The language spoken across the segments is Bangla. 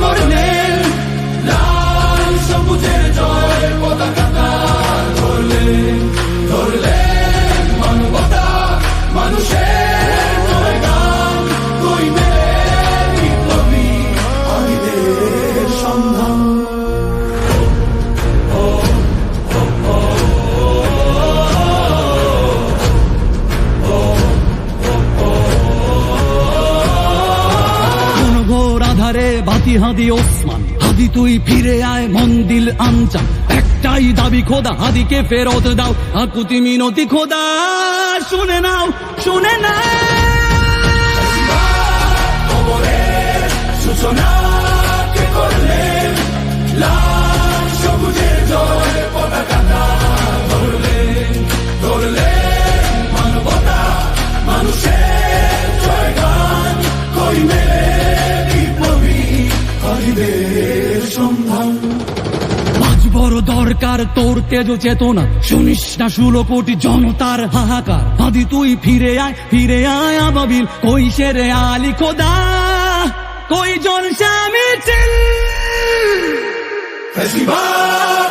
করলেন লাল সবুজের জয় পতাকা ধরলেন হাদি ওসমান, হাদি তুই ফিরে আয় মন্দিল আনচা একটাই দাবি, খোদা, হাদিকে ফেরত দাও। আকুতি মিনতি, খোদা, শুনে নাও শুনে নাও। সূচনা কে করলেন লাল সবুজে জয় তেজ চেতনা শুনিস না ষোলো কোটি জনতার হাহাকার। আদি তুই ফিরে আয় ফিরে আয় আবাবিল, কই সেরে আলি খোদা? কই জন স্বামী ফেসিবাদ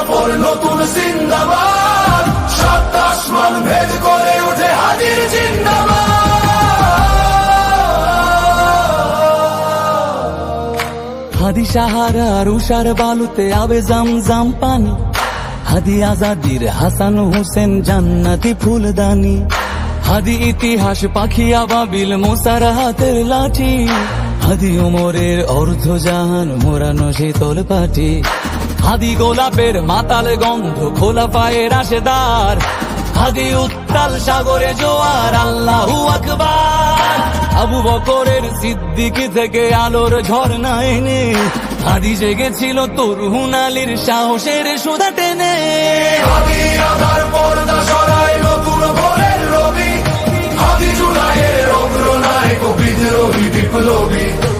সফর নতুন জিন্দাবাদ। সাত আসমান ভেদ করে উঠে হাদির জিন্দাবাদ। হাদি সাহারার উষার বালুতে আবে জাম জাম পানি। হাদি আজাদির হাসান হোসেন জান্নাতি ফুলদানি। হাদি ইতিহাস পাখি আবাবিল মোসার হাতের লাঠি। হাদি ওমরের অর্ধ জাহান মোরানো শীতল পাটি হাদি গোলাপের মাতাল গন্ধ খোলা পায়ের আশেদার। হাদি উত্তাল সাগরে জোয়ার, আল্লাহু আকবার। আবু বকরের সিদ্দিকি থেকে আলোর ঝর্ণা এনে, হাদি জেগেছিল তরুণ আলীর সাহসের সুদা টেনে। রবি।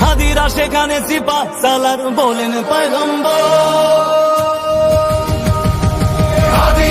হাদির সেখানে সিপা সালার বলেন পয়গম্বর। হাদি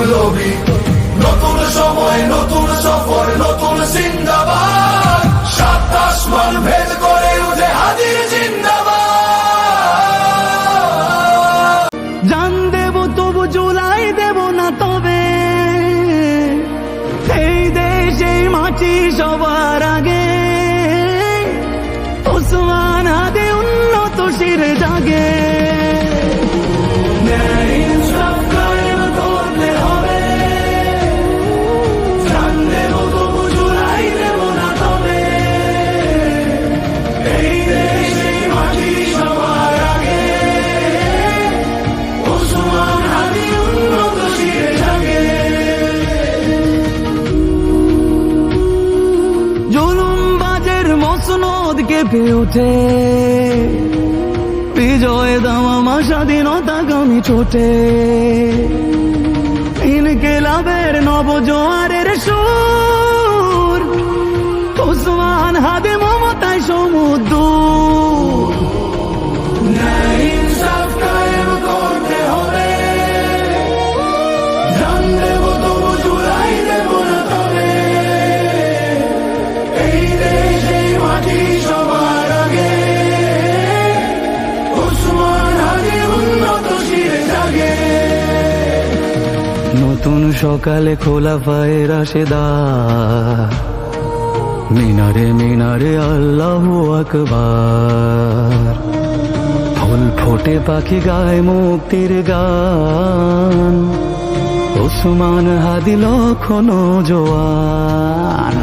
বিপ্লবী নতুন সময়, নতুন সফর, নতুন জিন্দাবাদ। সাত আসমান ভেদ করে উঠে হাদির জিন্দাবাদ। জান দেব, তবু জুলাই দেব না তবে। এই দেশে মাটি সবার আগে। ওসমান হাতে উন্নত শির মসনদ কেঁপে ওঠে। বিজয় দামামা স্বাধীনতা গামি ছোটে। ইনকেলাবের নবজোয়ারের সুর। ওসমান হাদে নতুন সকালে খোলা পায়ের আসেদা মিনারে মিনারে আল্লাহ আকবার। ফুল ফোটে পাখি গায় মুক্তির গান। ওসমান হাদি লক্ষণ জোয়ান।